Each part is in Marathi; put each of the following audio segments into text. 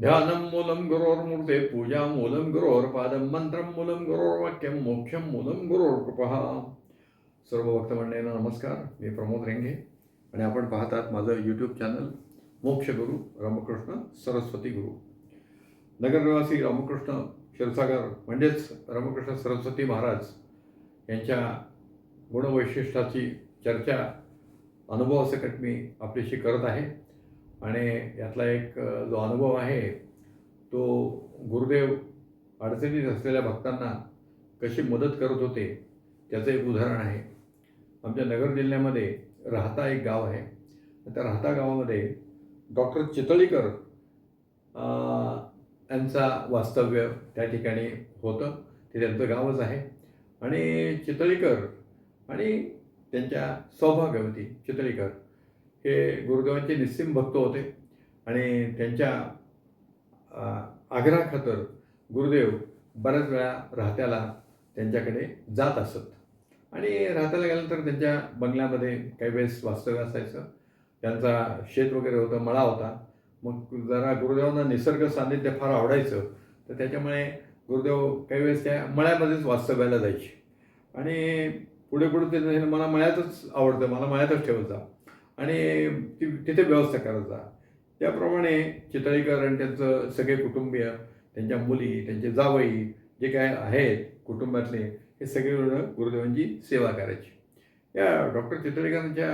ध्यानं मूलं गुरोर्मूर्ते पूजा मूलं गुरोर्पादं मंत्रं मूलं गुरोर्वाक्यं मोक्षं मूलं गुरोर्कृपः सर्व भक्तमंडळींना नमस्कार मी प्रमोद रेंगे आणि आपण पाहतात माझं यूट्यूब चॅनल मोक्ष गुरु रामकृष्ण सरस्वती गुरु नगरनिवासी रामकृष्ण क्षीरसागर म्हणजेच रामकृष्ण सरस्वती महाराज यांच्या गुणवैशिष्ट्याची चर्चा अनुभवासकट मी आपल्याशी करत आहे. आणि यातला एक जो अनुभव आहे तो गुरुदेव अडचणीत असलेल्या भक्तांना कशी मदत करत होते त्याचं एक उदाहरण आहे. आमच्या नगर जिल्ह्यामध्ये राहता एक गाव आहे. त्या राहता गावामध्ये डॉक्टर चितळीकर यांचा वास्तव्य त्या ठिकाणी होतं. ते त्यांचं गावच आहे. आणि चितळीकर आणि त्यांच्या सौभाग्यवती चितळीकर हे गुरुदेवांचे निस्सिम भक्त होते. आणि त्यांच्या आग्रहा खातर गुरुदेव बऱ्याच वेळा राहत्याला त्यांच्याकडे जात असत. आणि राहत्याला गेल्यानंतर त्यांच्या बंगल्यामध्ये काही वेळेस वास्तव्य असायचं. त्यांचा शेत वगैरे होतं मळा होता. मग जरा गुरुदेवांना निसर्ग सान्निध्य फार आवडायचं. तर त्याच्यामुळे गुरुदेव काही वेळेस त्या मळ्यामध्येच वास्तव्याला जायचे. आणि पुढे पुढे ते मला मळ्यातच आवडतं मला मळ्यातच ठेवत जा. आणि ती तिथे व्यवस्था करायचा. त्याप्रमाणे चितळीकर आणि त्यांचं सगळे कुटुंबीय त्यांच्या मुली त्यांचे जावई जे काय आहेत कुटुंबातले हे सगळेजण गुरुदेवांची सेवा करायची. या डॉक्टर चितळीकरांच्या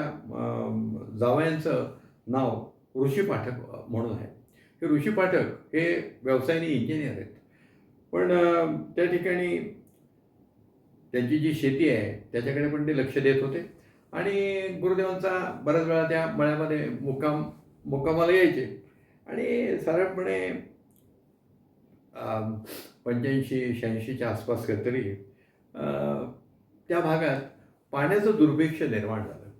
जावयांचं नाव ऋषी पाठक म्हणून आहे. हे ऋषी पाठक हे व्यवसायाने इंजिनियर आहेत. पण त्या ठिकाणी त्यांची जी शेती आहे त्याच्याकडे पण ते लक्ष देत होते. आणि गुरुदेवांचा बऱ्याच वेळा त्या मळ्यामध्ये मुक्काम मुक्कामाला यायचे. आणि साधारणपणे पंच्याऐंशी शहाऐंशीच्या आसपास काहीतरी त्या भागात पाण्याचं दुर्भिक्ष निर्माण झालं.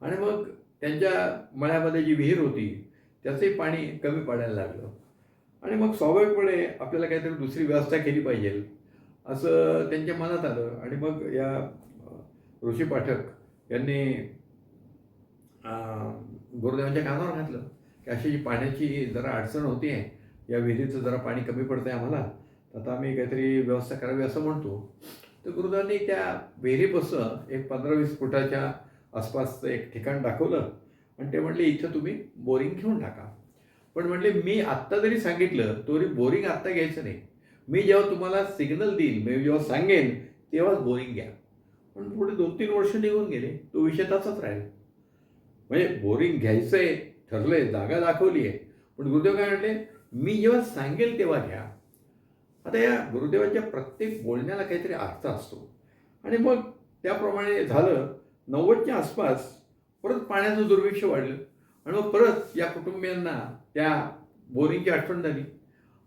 आणि मग त्यांच्या मळ्यामध्ये जी विहीर होती त्याचंही पाणी कमी पडायला लागलं. आणि मग स्वाभाविकपणे आपल्याला काहीतरी दुसरी व्यवस्था केली पाहिजे असं त्यांच्या मनात आलं. आणि मग या ऋषी पाठक यांनी गुरुदेवांच्या कानावर घातलं की अशी जी पाण्याची जरा अडचण होती आहे या विहिरीचं जरा पाणी कमी पडतं आहे आम्हाला तर आता आम्ही काहीतरी व्यवस्था करावी असं म्हणतो. तर गुरुदेवांनी त्या विहिरीपासून एक पंधरा वीस फुटाच्या आसपासचं एक ठिकाण दाखवलं आणि ते म्हणले इथं तुम्ही बोरिंग घेऊन टाका. पण म्हणले मी आत्ता जरी सांगितलं तरी बोरिंग आत्ता घ्यायचं नाही. मी जेव्हा तुम्हाला सिग्नल देईल मी जेव्हा सांगेन तेव्हाच बोरिंग घ्या. पण पुढे दोन तीन वर्ष निघून गेले तो विषय तसाच राहील. म्हणजे बोरिंग घ्यायचंय ठरलंय जागा दाखवली आहे. पण गुरुदेव काय म्हणले मी जेव्हा सांगेल तेव्हा घ्या. आता या गुरुदेवांच्या प्रत्येक बोलण्याला काहीतरी अर्थ असतो. आणि मग त्याप्रमाणे झालं नव्वदच्या आसपास परत पाण्याचं दुर्भिक्ष वाढलं. आणि मग परत या कुटुंबियांना त्या बोरिंगची आठवण झाली.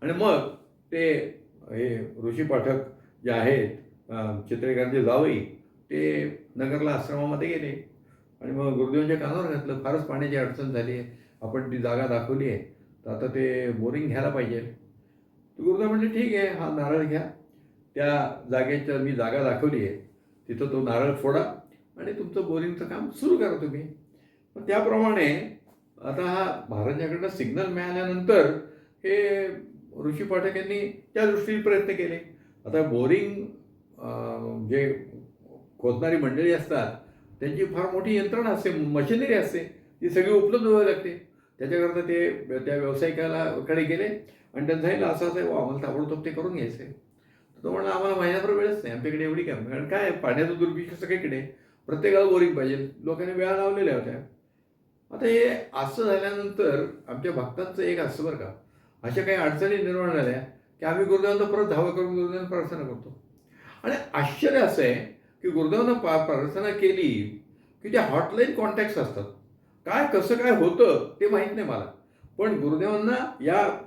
आणि मग ते हे ऋषी पाठक जे आहेत अं, चित्रेकरांचे जावई ते नगरला आश्रमामध्ये गेले. आणि मग गुरुदेवांच्या कानावर घातलं. फारच पाण्याची अडचण झाली आहे. आपण ती जागा दाखवली आहे. तर आता ते बोरिंग घ्यायला पाहिजे. गुरुदेव म्हणले ठीक आहे हा नारळ घ्या. त्या जागेच्या मी जागा दाखवली आहे. तिथं तो नारळ फोडा आणि तुमचं बोरिंगचं काम सुरू करा तुम्ही. पण त्याप्रमाणे आता हा महाराजांकडनं सिग्नल मिळाल्यानंतर हे ऋषी पाठक यांनी त्या दृष्टीने प्रयत्न केले. आता बोरिंग जे खोदणारी मंडळी असतात त्यांची फार मोठी यंत्रणा असते मशिनरी असते ती सगळी उपलब्ध व्हावी लागते. त्याच्याकरता ते त्या व्यावसायिकाला कडे गेले आणि त्यांचं सांगितलं असं असं आहे "वा, आम्हाला ताबडतोब ते करून घ्यायचं आहे तो म्हणला आम्हाला महिन्याभर वेळच नाही आमच्याकडे एवढी काय कारण काय पाण्याचं दुर्भिक्ष सगळीकडे प्रत्येकाला बोरिंग पाहिजे. लोकांनी वेळा लावलेल्या होत्या. आता हे असं झाल्यानंतर आमच्या भक्तांचं एक असं बरं का अशा काही अडचणी निर्माण झाल्या की आम्ही गुरुदेवांना परत धावा करून गुरुदेवांना प्रार्थना करतो. आणि आश्चर्य असं आहे की गुरुदेवांना पा प्रार्थना केली की त्या हॉटलाईन कॉन्टॅक्ट्स असतात. काय कसं काय होतं ते माहीत नाही मला. पण गुरुदेवांना या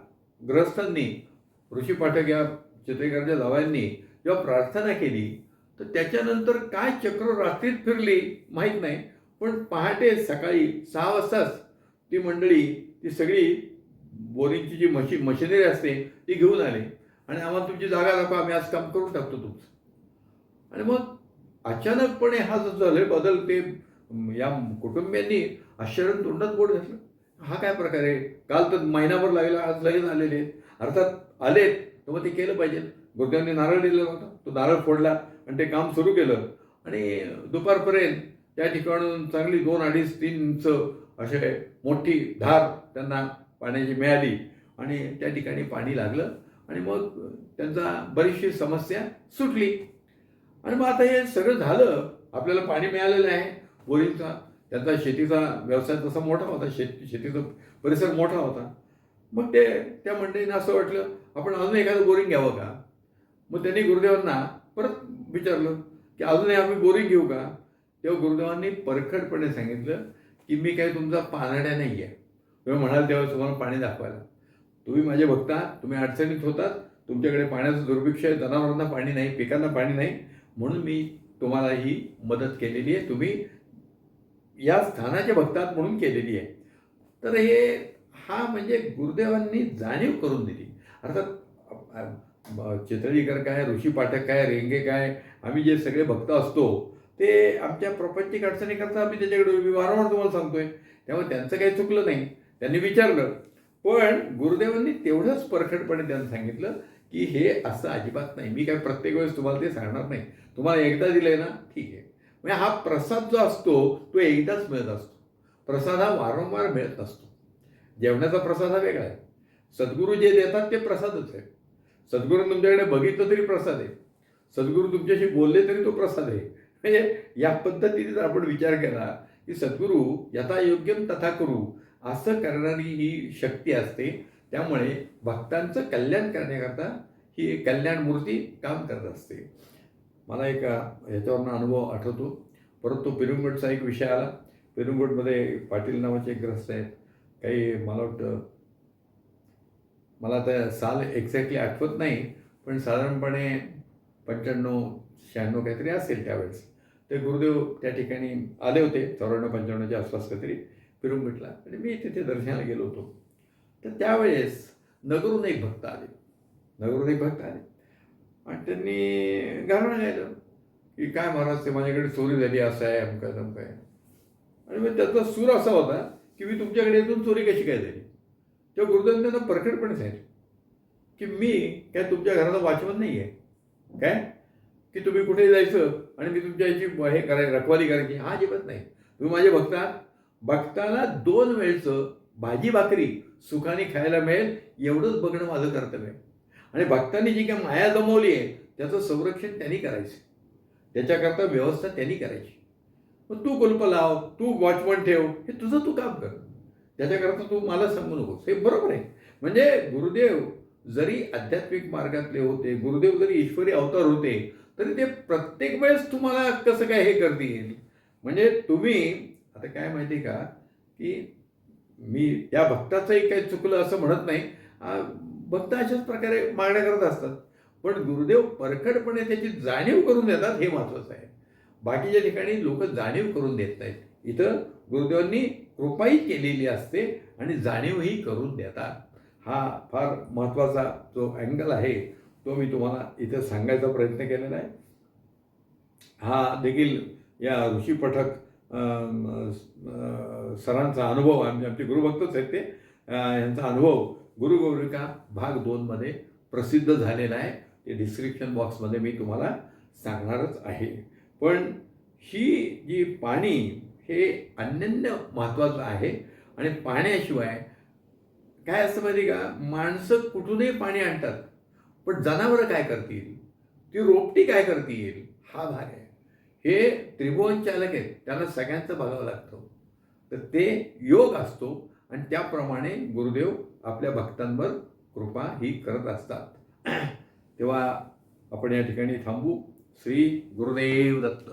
ग्रहस्थांनी ऋषी पाठक या चित्रकारच्या जावयांनी जेव्हा प्रार्थना केली तर त्याच्यानंतर काय चक्र रात्रीत फिरली माहीत नाही. पण पहाटे सकाळी सहा वाजताच ती मंडळी ती सगळी बोरिंगची जी मशी मशिनरी असते ती घेऊन आले. आणि आम्हाला तुमची जागा दाखवा आम्ही आज काम करून टाकतो तुमचं. आणि मग अचानकपणे हा जो झाले बदल ते या कुटुंबियांनी आश्चर्य तोंडात बोट घातलं. हा काय प्रकार आहे? काल तर महिनाभर लागला आज लगेच आलेले आहेत. अर्थात आलेत तर मग ते केलं पाहिजे. गुरुदेवांनी नारळ दिलेला होता. तो नारळ फोडला आणि ते काम सुरू केलं. आणि दुपारपर्यंत त्या ठिकाणून चांगली दोन अडीच तीन इंच असे मोठी धार त्यांना पाण्याची मिळाली. आणि त्या ठिकाणी पाणी लागलं. आणि मग त्यांचा बरीचशी समस्या सुटली. आणि मग आता हे सगळं झालं आपल्याला पाणी मिळालेलं आहे बोरिंगचा. त्यांचा शेतीचा व्यवसाय तसा मोठा होता शेत शेतीचा परिसर मोठा होता. मग ते त्या मंडळींना असं वाटलं आपण अजून एखादं बोरिंग घ्यावं का? मग त्यांनी गुरुदेवांना परत विचारलं की अजूनही आम्ही बोरिंग घेऊ का? तेव्हा गुरुदेवांनी परखडपणे सांगितलं की मी काही तुमचा पानड्या नाही आहे. तुम्ही म्हणाल तेव्हा तुम्हाला पाणी दाखवायला. तुम्ही माझे भक्त तुम्ही अडचणीत होतात तुमच्याकडे पाण्याचं दुर्भिक्ष आहे जनावरांना पाणी नाही पिकांना पाणी नाही म्हणून मी तुम्हाला ही मदत केलेली आहे. तुम्ही या स्थानाचे भक्तात म्हणून केलेली आहे. तर हे हा म्हणजे गुरुदेवांनी जाणीव करून दिली. अर्थात अ, चितळीकर काय ऋषी पाठक काय रेंगे काय आम्ही जे सगळे भक्त असतो ते आमच्या प्रपंचिक अडचणीकरता आम्ही त्याच्याकडे वारंवार तुम्हाला सांगतोय. त्यामुळे त्यांचं काही चुकलं नाही. त्यांनी विचारलं पण गुरुदेवांनी तेवढंच परखडपणे त्यांना सांगितलं की हे असं अजिबात नाही. मी काय प्रत्येक वेळेस तुम्हाला ते सांगणार नाही. तुम्हाला एकदा दिलंय ना ठीक आहे. म्हणजे हा प्रसाद जो असतो तो एकदाच मिळत असतो. प्रसाद हा वारंवार मिळत नसतो जेवणाचा प्रसाद हा वेगळा आहे. सद्गुरू जे देतात ते प्रसादच आहे. सद्गुरू तुमच्याकडे बघितलं तरी प्रसाद आहे. सद्गुरू तुमच्याशी बोलले तरी तो प्रसाद आहे. म्हणजे या पद्धतीने जर आपण विचार केला की सद्गुरू यथा योग्यम तथा करू. असं करणारी ही शक्ती असते. त्यामुळे भक्तांचं कल्याण करण्याकरता ही कल्याण मूर्ती काम करत असते. मला एक अ, ह्याच्यावरनं अनुभव आठवतो. परंतु तो पिरुंगडचा एक विषय आला. पिरुंगडमध्ये पाटील नावाचे एक ग्रस्त आहेत. काही मला वाटतं मला आता साल एक्झॅक्टली आठवत नाही पण साधारणपणे पंच्याण्णव शहाण्णव काहीतरी असेल त्यावेळेस. ते गुरुदेव त्या ठिकाणी आले होते चौऱ्याण्णव पंच्याण्णवच्या आसपास काहीतरी. पिरुंगटला आणि मी तिथे दर्शनाला गेलो होतो. तर त्यावेळेस नगरून एक भक्त आले. नगरून एक भक्त आले. आणि त्यांनी गाणं गायलं की काय महाराज ते माझ्याकडे चोरी झाली असं आहे अमका तमकं आहे. आणि मग त्याचा सूर असा होता की मी तुमच्याकडे येऊन चोरी कशी काय झाली? तेव्हा गुरुदेवांनी त्यांना परखडपणे सांगितलं की मी काय तुमच्या घराचा वाचवत नाही आहे काय? की तुम्ही कुठे जायचं? आणि मी तुमच्या याची हे करायची रखवाली करायची. हा अजिबात नाही. तुम्ही माझे भक्त आहात. बघताना दोन वेळचं भाजी भाकरी सुखाने खायला मिळेल एवढंच बघणं माझं कर्तव्य आहे. आणि भक्तांनी जी काय माया जमवली आहे त्याचं संरक्षण त्यांनी करायचं. त्याच्याकरता व्यवस्था त्यांनी करायची. मग तू कुलप लाव तू वॉचमन ठेव हे तुझं तू काम कर. त्याच्याकरता तू मला सांगू नकोस. हे बरोबर आहे. म्हणजे गुरुदेव जरी आध्यात्मिक मार्गातले होते गुरुदेव जरी ईश्वरी अवतार होते तरी ते प्रत्येक वेळेस तुम्हाला कसं काय हे करतील? येईल म्हणजे तुम्ही आता काय माहिती आहे का? की मी या भक्ताचंही काही चुकलं असं म्हणत नाही. भक्त अशाच प्रकारे मागण्या करत असतात. पण गुरुदेव परखडपणे त्याची जाणीव करून देतात हे महत्त्वाचं आहे. बाकीच्या ठिकाणी लोक जाणीव करून देत नाहीत. इथं गुरुदेवांनी कृपाही केलेली असते आणि जाणीवही करून देतात. हा फार महत्त्वाचा जो अँगल आहे तो मी तुम्हाला इथं सांगायचा प्रयत्न केलेला आहे. हा देखील या ऋषी पठक सरांचा अनुभव आमचे आमचे गुरुभक्तच आहेत ते. यांचा अनुभव गुरुगौरिका भाग दोनमध्ये प्रसिद्ध झालेला आहे. ते डिस्क्रिप्शन बॉक्समध्ये मी तुम्हाला सांगणारच आहे. पण ही जी पाणी हे अनन्य महत्त्वाचं आहे आणि पाण्याशिवाय काय असतं माहिती का? माणसं कुठूनही पाणी आणतात पण जनावरं काय करतील? ती रोपटी काय करतील? हा भाग आहे. हे त्रिभुवन चालक आहेत त्यांना सगळ्यांचं बघावं लागतं. तर ते योग असतो आणि त्याप्रमाणे गुरुदेव आपल्या भक्तांवर कृपा ही करत असतात. तेव्हा आपण या ठिकाणी थांबू. श्री गुरुदेव दत्त.